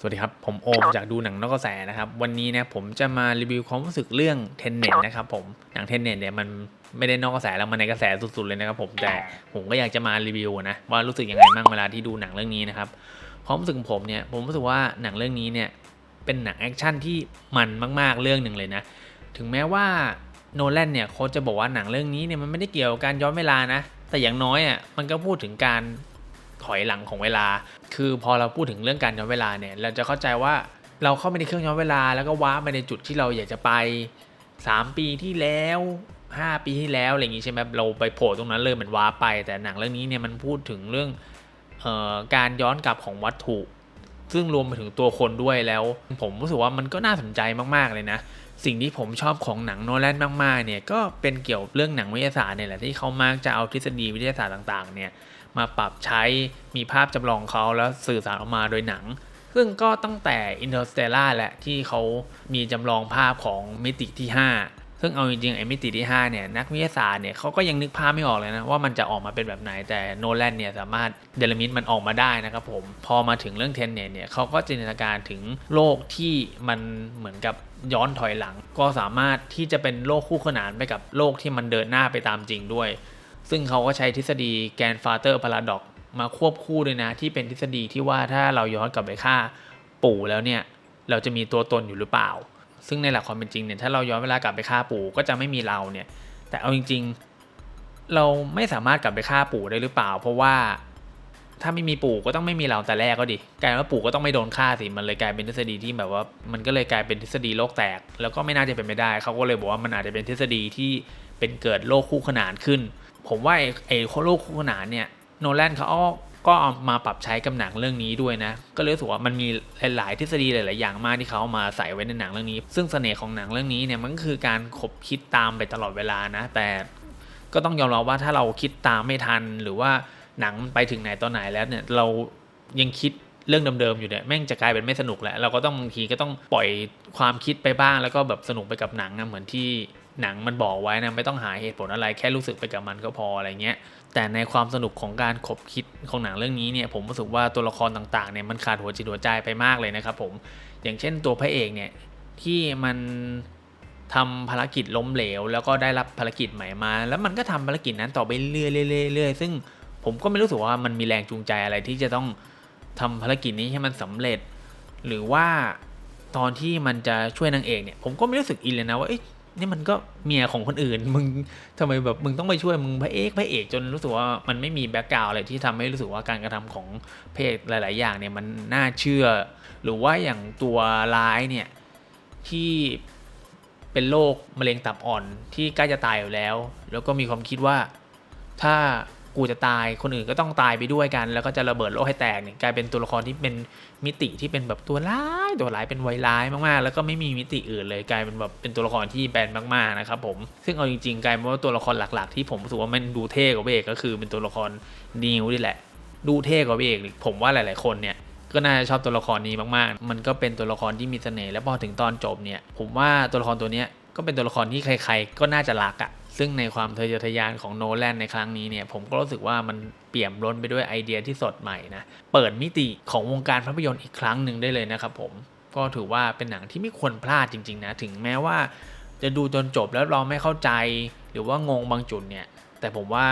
สวัสดีครับ ผมโอมจากดูหนังนอกกระแสนะครับ วันนี้เนี่ยผมจะมารีวิวความรู้สึกเรื่องเทนเน็ตนะครับผมหนังเทนเน็ตเนี่ยมันไม่ได้นอกกระแสแล้วมันในกระแสสุดๆเลยนะครับผมแต่ผมก็อยากจะมารีวิวนะว่ารู้สึกยังไงบ้างเวลาที่ดูหนังเรื่องนี้นะครับความรู้สึกของผมเนี่ยผมรู้สึกว่าหนังเรื่องนี้เนี่ยเป็นหนังแอคชั่นที่มันมากๆเรื่องหนึ่งเลยนะถึงแม้ว่าโนแลนเนี่ยเขาจะบอกว่าหนังเรื่องนี้เนี่ยมันไม่ได้เกี่ยวกับการย้อนเวลานะแต่อย่างน้อยอะมันก็พูดถึงการ ถอยหลังของเวลา คือพอเราพูดถึงเรื่องการย้อนเวลาเนี่ย เราจะเข้าใจว่าเราเข้าไปในเครื่องย้อนเวลา แล้วก็ว้าไปในจุดที่เราอยากจะไป 3 ปีที่แล้ว 5 ปีที่แล้วอะไรอย่างนี้ใช่ไหมเราไปโผล่ตรงนั้นเลยเหมือนว้าไป แต่หนังเรื่องนี้เนี่ยมันพูดถึงเรื่องออการย้อนกลับของวัตถุ ซึ่งรวมไปถึงตัวคนด้วยแล้ว ผมรู้สึกว่ามันก็น่าสนใจมากๆเลยนะ สิ่งที่ผมชอบของหนังโนแลนมากๆเนี่ยก็เป็นเกี่ยวเรื่องหนังวิทยาศาสตร์เนี่ยแหละที่เขามักจะเอาทฤษฎีวิทยาศาสตร์ต่างๆเนี่ยมาปรับใช้มีภาพจำลองเขาแล้วสื่อสารออกมาโดยหนัง ซึ่งก็ตั้งแต่ Interstellar แหละที่เขามีจำลองภาพของมิติที่ 5 ซึ่งเอาจริงๆไอ้มิติที่5เนี่ยนักวิทยาศาสตร์เนี่ยเขาก็ยังนึกภาพไม่ออกเลยนะ ว่ามันจะออกมาเป็นแบบไหนแต่โนแลนเนี่ยสามารถเดลมิตมันออกมาได้นะครับผม พอมาถึงเรื่องเทนเนตเนี่ยเขาก็จินตนาการถึงโลกที่มันเหมือนกับย้อนถอยหลัง ก็สามารถที่จะเป็นโลกคู่ขนานไปกับโลกที่มันเดินหน้าไปตามจริงด้วย ซึ่งเขาก็ใช้ทฤษฎีแกนฟาเตอร์พาราดอกมาควบคู่ด้วยนะที่เป็นทฤษฎีที่ว่าถ้าเราย้อนกลับไปฆ่าปู่แล้วเนี่ยเราจะมีตัวตนอยู่หรือเปล่า ซึ่งในหลักความเป็นจริงเนี่ยถ้าเราย้อนเวลากลับไปฆ่าปู่ก็จะไม่มีเราเนี่ย แต่เอาจริง ๆ เราไม่สามารถกลับไปฆ่าปู่ได้หรือเปล่า เพราะว่าถ้าไม่มีปู่ก็ต้องไม่มีเราแต่แรกก็ดิกลายว่าปู่ก็ต้องไม่โดนฆ่าสิมันเลยกลายเป็นทฤษฎีที่แบบว่า มันก็เลยกลายเป็นทฤษฎีโลกแตก แล้วก็ไม่น่าจะเป็นไปได้เขาก็เลยบอกว่ามันอาจจะเป็นทฤษฎีที่เป็นเกิดโลกคู่ขนานขึ้น ผมว่าไอ้ไอ้โลกคู่ขนานเนี่ยโนแลนเขาเอา ก็เอามาปรับใช้กับหนังเรื่องนี้ด้วยนะ ก็เลยรู้สึกว่ามันมีหลาย ๆ ทฤษฎีหลาย ๆ อย่างมากที่เขามาใส่ไว้ในหนังเรื่องนี้ ซึ่งเสน่ห์ของหนังเรื่องนี้เนี่ยมันก็คือการขบคิดตามไปตลอดเวลานะ แต่ก็ต้องยอมรับว่าถ้าเราคิดตามไม่ทัน หรือว่าหนังไปถึงไหนตอนไหนแล้วเนี่ยเรายังคิดเรื่องเดิมๆอยู่เนี่ยแม่งจะกลายเป็นไม่สนุกแหละเราก็ต้องบางทีก็ต้องปล่อยความคิดไปบ้าง แล้วก็แบบสนุกไปกับหนังนะเหมือนที่หนังมันบอกไว้นะไม่ต้องหาเหตุผลอะไรแค่รู้สึกไปกับมันก็พออะไรเงี้ย แต่ในความสนุกของการขบคิดของหนังเรื่องนี้เนี่ยผมรู้สึกว่าตัวละครต่างๆเนี่ยมันขาดหัวจิตหัวใจไปมากเลยนะครับผมอย่างเช่นตัวพระเอกเนี่ยที่มันทำภารกิจล้มเหลว แล้วก็ได้รับภารกิจใหม่มา แล้วมันก็ทำภารกิจนั้นต่อไปเรื่อยๆเรื่อยๆซึ่งผมก็ไม่รู้สึกว่ามันมีแรงจูงใจอะไรที่จะต้องทำภารกิจนี้ให้มันสำเร็จ หรือว่าตอนที่มันจะช่วยนางเอกเนี่ยผมก็ไม่รู้สึกอินเลยนะว่าเอ๊ะ นี่มันก็เมียของคนอื่น มึงทำไมแบบมึงต้องไปช่วยมึงพระเอกพระเอกจนรู้สึกว่ามันไม่มีแบ็กกราวอะไรที่ทำให้รู้สึกว่าการกระทำของเพศหลาย ๆ อย่างเนี่ยมันน่าเชื่อ หรือว่าอย่างตัวร้ายเนี่ยที่เป็นโรคมะเร็งตับอ่อนที่ใกล้จะตายอยู่แล้ว แล้วก็มีความคิดว่าถ้า กูจะตายคนอื่นก็ต้องตายไปด้วยกัน แล้วก็จะระเบิดโลกให้แตกเนี่ยกลายเป็นตัวละครที่เป็นมิติที่เป็นแบบตัวร้ายตัวร้ายเป็นไวร้ายมากๆ แล้วก็ไม่มีมิติอื่นเลยกลายเป็นแบบเป็นตัวละครที่แบนมากๆนะครับผมซึ่งเอาจริงๆกลายเป็นว่าตัวละครหลักๆ ที่ผมรู้สึกว่ามันดูเท่กว่าเบกก็คือเป็นตัวละครนิวนี่แหละ ดูเท่กว่าเบกผมว่าหลายๆคนเนี่ยก็น่าจะชอบตัวละครนี้มากๆ มันก็เป็นตัวละครที่มีเสน่ห์แล้วพอถึงตอนจบเนี่ย ผมว่าตัวละครตัวเนี้ยก็เป็นตัวละครที่ใคร ๆ ก็น่าจะรักอะ่ะ ซึ่งในความทะเยอทะยานของโนแลนในครั้งนี้เนี่ยผมก็รู้สึกว่ามันเปี่ยมล้นไปด้วยไอเดียที่สดใหม่นะ เปิดมิติของวงการภาพยนตร์อีกครั้งหนึ่งได้เลยนะครับผม ก็ถือว่าเป็นหนังที่ไม่ควรพลาดจริง ๆ นะ ถึงแม้ว่าจะดูจนจบแล้วเราไม่เข้าใจ หรือว่างงบางจุดเนี่ย แต่ผมว่า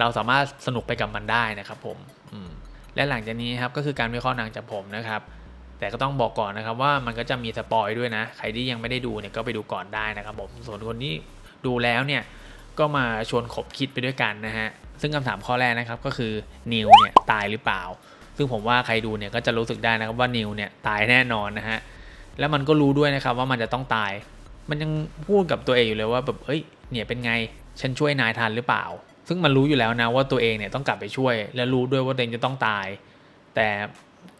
เราสามารถสนุกไปกับมันได้นะครับผมมและหลังจากนี้ครับก็คือการวิเคราะห์หนังจากผมนะครับแต่ก็ต้องบอกก่อนนะครับว่ามันก็จะมีสปอยด้วยนะ ใครที่ยังไม่ได้ดูเนี่ยก็ไปดูก่อนได้นะครับผมส่วนคนที่ดูแล้วเนี่ย ก็มาชวนขบคิดไปด้วยกันนะฮะ ซึ่งคำถามข้อแรกนะครับก็คือนิวเนี่ยตายหรือเปล่า ซึ่งผมว่าใครดูเนี่ยก็จะรู้สึกได้นะครับว่านิวเนี่ยตายแน่นอนนะฮะ แล้วมันก็รู้ด้วยนะครับว่ามันจะต้องตาย มันยังพูดกับตัวเองอยู่เลยว่าแบบเอ้ย เนี่ยเป็นไง ฉันช่วยนายทันหรือเปล่า ซึ่งมันรู้อยู่แล้วนะว่าตัวเองเนี่ยต้องกลับไปช่วย และรู้ด้วยว่าตัวเองจะต้องตาย แต่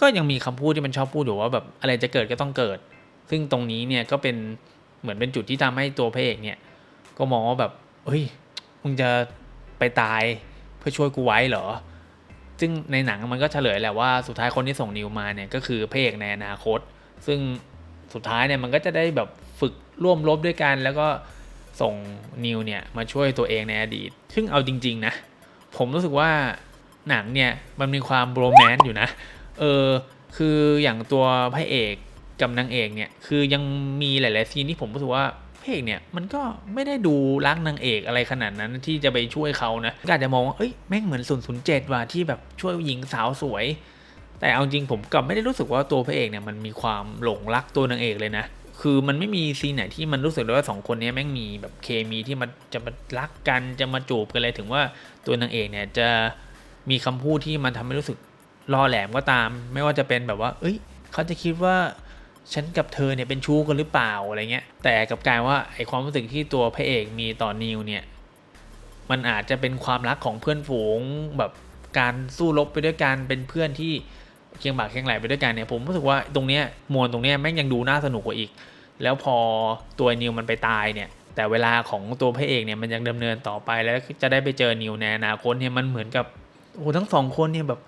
ก็ยังมีคำพูดที่มันชอบพูดอยู่ว่าแบบอะไรจะเกิดก็ต้องเกิด ซึ่งตรงนี้เนี่ยก็เป็นเหมือนเป็นจุดที่ทำให้ตัวพระเอกเนี่ยก็มองว่าแบบ เฮ้ยมึงจะไปตายเพื่อช่วยกูไว้เหรอ ซึ่งในหนังมันก็เฉลยแหละว่าสุดท้ายคนที่ส่งนิวมาเนี่ยก็คือพระเอกในอนาคต ซึ่งสุดท้ายเนี่ยมันก็จะได้แบบฝึกร่วมรบด้วยกันแล้วก็ส่งนิวเนี่ยมาช่วยตัวเองในอดีต ซึ่งเอาจริง ๆ นะ ผมรู้สึกว่าหนังเนี่ยมันมีความโรแมนต์อยู่นะ เออ คืออย่างตัวพระเอกกับนางเอกเนี่ย คือยังมีหลาย ๆ ซีนที่ผมรู้สึกว่า เอกเนี่ยมันก็ไม่ได้ดูรักนางเอกอะไรขนาดนั้นที่จะไปช่วยเขานะก็อาจจะมองว่าเอ้ยแม่งเหมือน007 ว่ะที่แบบช่วยหญิงสาวสวย แต่เอาจริงผมกลับไม่ได้รู้สึกว่าตัวพระเอกเนี่ยมันมีความหลงรักตัวนางเอกเลยนะคือมันไม่มีซีนไหนที่มันรู้สึกเลยว่าสองคนนี้แม่งมีแบบเคมีที่มันจะมารักกันจะมาจูบกันเลยถึงว่าตัวนางเอกเนี่ยจะมีคำพูดที่มันทำให้รู้สึกล่อแหลมก็ตาม ไม่ว่าจะเป็นแบบว่า เอ้ย เขาจะคิดว่า ฉันกับเธอเนี่ยเป็นชู้กันหรือเปล่าอะไรเงี้ย แต่กับกายว่าไอความรู้สึกที่ตัวพระเอกมีต่อนิวเนี่ยมันอาจจะเป็นความรักของเพื่อนฝูงแบบการสู้รบไปด้วยกันเป็นเพื่อนที่เคียงบ่าเคียงไหลไปด้วยกันเนี่ยผมรู้สึกว่าตรงเนี้ยมวลตรงเนี้ยแม่งยังดูน่าสนุกกว่าอีก แล้วพอตัวนิวมันไปตายเนี่ย แต่เวลาของตัวพระเอกเนี่ยมันยังดำเนินต่อไปแล้วจะได้ไปเจอนิวในอนาคตเนี่ยมันเหมือนกับโอ้ทั้งสองคนเนี่ยแบบ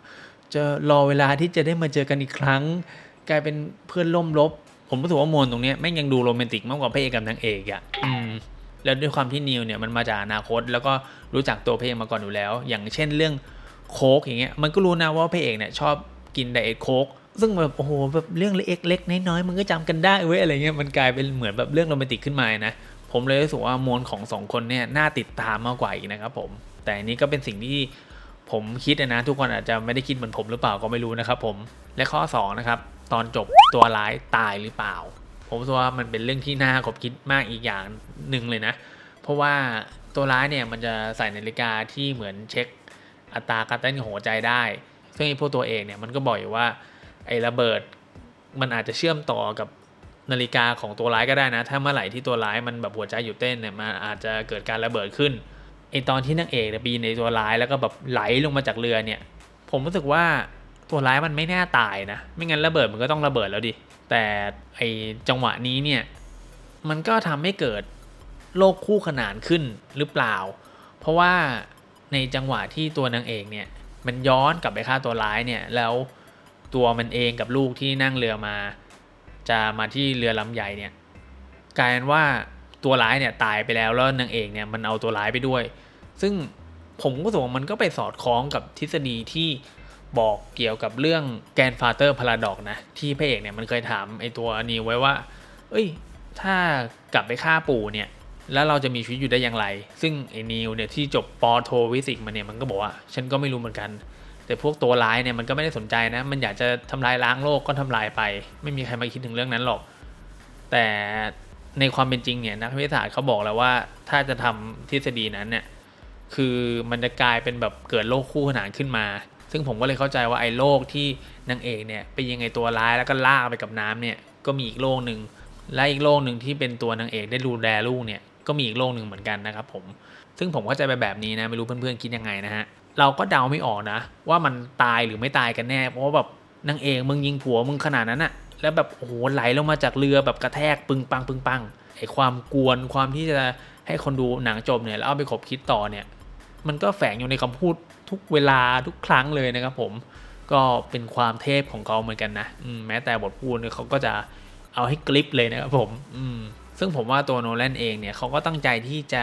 จะรอเวลาที่จะได้มาเจอกันอีกครั้ง กลายเป็นเพื่อนล่มลบผมรู้สึกว่ามวลตรงเนี้ยแม่งยังดูโรแมนติกมากกว่าพระเอกกับนางเอกอะอืมแล้วด้วยความที่นิวเนี่ยมันมาจากอนาคต แล้วก็รู้จักตัวพระเอกมาก่อนอยู่แล้ว อย่างเช่นเรื่องโค้กอย่างเงี้ยมันก็รู้นะว่าพระเอกเนี่ยชอบกินไดเอทโค้กซึ่งแบบโอ้โหแบบเรื่องเล็กเล็กๆน้อยๆมึงก็จำกันได้เว้ยอะไรเงี้ยมันกลายเป็นเหมือนแบบเรื่องโรแมนติกขึ้นมานะผมเลยรู้สึกว่ามวลของสองคนเนี่ยน่าติดตามมากกว่าอีกนะครับผมแต่อันนี้ก็เป็นสิ่งที่ผมคิดนะทุกคนอาจจะไม่ได้คิดเหมือนผมหรือเปล่าก็ไม่รู้นะครับผมและข้อสองนะครับ ตอนจบตัวร้ายตายหรือเปล่า ผมว่ามันเป็นเรื่องที่น่าขบคิดมากอีกอย่างหนึ่งเลยนะ เพราะว่าตัวร้ายเนี่ยมันจะใส่นาฬิกาที่เหมือนเช็คอัตราการเต้นของหัวใจได้ ซึ่งไอ้พวกตัวเองเนี่ยมันก็บอกอยู่ว่าไอ้ระเบิดมันอาจจะเชื่อมต่อกับนาฬิกาของตัวร้ายก็ได้นะ ถ้าเมื่อไหร่ที่ตัวร้ายมันแบบหัวใจหยุดเต้นเนี่ยมันอาจจะเกิดการระเบิดขึ้นไอตอนที่นางเอกเนี่ยปีนในตัวร้ายแล้วก็แบบไหลลงมาจากเรือเนี่ย ผมรู้สึกว่า ตัวร้ายมันไม่แน่ตายนะ ไม่งั้นระเบิดมันก็ต้องระเบิดแล้วดิ แต่ไอจังหวะนี้เนี่ย มันก็ทำให้เกิดโลกคู่ขนานขึ้นหรือเปล่า เพราะว่าในจังหวะที่ตัวนางเอกเนี่ย มันย้อนกลับไปฆ่าตัวร้ายเนี่ย แล้วตัวมันเองกับลูกที่นั่งเรือมา จะมาที่เรือลำใหญ่เนี่ย กลายเป็นว่าตัวร้ายเนี่ยตายไปแล้วแล้วนางเอกเนี่ยมันเอาตัวร้ายไปด้วย ซึ่งผมก็รู้สึกว่ามันก็ไปสอดคล้องกับทฤษฎีที่ บอกเกี่ยวกับเรื่องแกนฟาเตอร์พาราดอกนะ ที่พระเอกเนี่ยมันเคยถามไอตัวนิวไว้ว่า เอ้ย ถ้ากลับไปฆ่าปู่เนี่ย แล้วเราจะมีชีวิตอยู่ได้อย่างไร ซึ่งไอนิวเนี่ยที่จบปอโทวิสิกมาเนี่ยมันก็บอกว่า ฉันก็ไม่รู้เหมือนกัน แต่พวกตัวร้ายเนี่ยมันก็ไม่ได้สนใจนะ มันอยากจะทำลายล้างโลกก็ทำลายไป ไม่มีใครมาคิดถึงเรื่องนั้นหรอก แต่ในความเป็นจริงเนี่ยนักวิทยาศาสตร์เขาบอกแล้วว่า ถ้าจะทำทฤษฎีนั้นเนี่ยคือมันจะกลายเป็นแบบเกิดโลกคู่ขนานขึ้นมา ซึ่งผมก็เลยเข้าใจว่าไอ้โลกที่นางเอกเนี่ยไปยังไงตัวร้ายแล้วก็ลากไปกับน้ำเนี่ยก็มีอีกโลกหนึ่งและอีกโลกหนึ่งที่เป็นตัวนางเอกได้ดูแลลูกเนี่ยก็มีอีกโลกหนึ่งเหมือนกันนะครับผมซึ่งผมเข้าใจไปแบบนี้นะไม่รู้เพื่อนๆคิดยังไงนะฮะเราก็เดาไม่ออกนะ ว่ามันตายหรือไม่ตายกันแน่ เพราะว่าแบบนางเอกมึงยิงผัวมึงขนาดนั้นอะแล้วแบบโอ้โหไหลลงมาจากเรือแบบกระแทกปึงปังปึงปังไอ้ความกวนความที่จะให้คนดูหนังจบเนี่ยแล้วเอาไปขบคิดต่อเนี่ย มันก็แฝงอยู่ในคำพูด ทุกเวลาทุกครั้งเลยนะครับผมก็เป็นความเทพของเขาเหมือนกันนะแม้แต่บทพูดเนี่ยเขาก็จะเอาให้กลิปเลยนะครับผมอืมซึ่งผมว่าตัวโนแลนเองเนี่ยเขาก็ตั้งใจที่จะ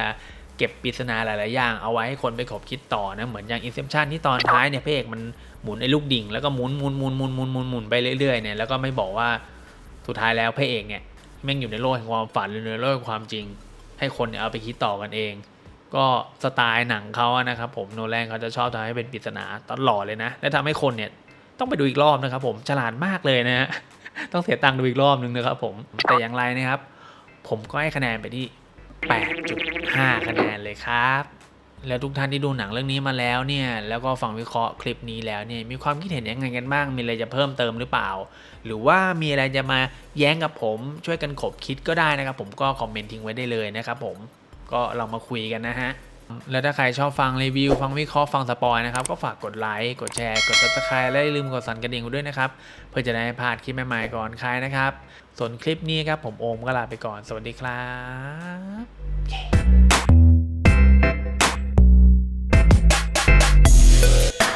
เก็บปริศนาหลาย ๆ อย่างเอาไว้ให้คนไปขบคิดต่อนะ เหมือนอย่าง Inception ที่ตอนท้ายเนี่ยพระเอกมันหมุนไอ้ลูกดิ่ง แล้วก็หมุนหมุนหมุนหมุนหมุนหมุนหมุนไปเรื่อย ๆ เนี่ยแล้วก็ไม่บอกว่าสุดท้ายแล้วพระเอกเนี่ยแม่งอยู่ในโลกแห่งความฝันหรือในโลกแห่งความจริง ให้คนเนี่ยเอาไปคิดต่อกันเอง ก็สไตล์หนังเขาอะนะครับผมโนแลนเขาจะชอบทำให้เป็นปริศนาตลอดเลยนะ และทำให้คนเนี่ยต้องไปดูอีกรอบนะครับผมฉลาดมากเลยนะฮะต้องเสียตังค์ดูอีกรอบนึงนะครับผมแต่อย่างไรนะครับ ผมก็ให้คะแนนไปที่ 8.5 คะแนนเลยครับ แล้วทุกท่านที่ดูหนังเรื่องนี้มาแล้วเนี่ย แล้วก็ฟังวิเคราะห์คลิปนี้แล้วเนี่ยมีความคิดเห็นยังไงกันบ้าง มีอะไรจะเพิ่มเติมหรือเปล่า หรือว่ามีอะไรจะมาแย้งกับผม ช่วยกันขบคิดก็ได้นะครับ ผมก็คอมเมนต์ทิ้งไว้ได้เลยนะครับผม ก็เรามาคุยกันนะฮะ แล้วถ้าใครชอบฟังรีวิว ฟังวิเคราะห์ฟังสปอยนะครับ ก็ฝากกดไลค์กดแชร์ กดซับสไคร b e และอย่าลืมกดสั่นกระดิ่งด้วยนะครับ เพื่อจะได้ไม่พลาดคลิปใหม่ๆก่อนใครนะครับ ส่วนคลิปนี้ครับผมโอมก็ลาไปก่อนสวัสดีครับ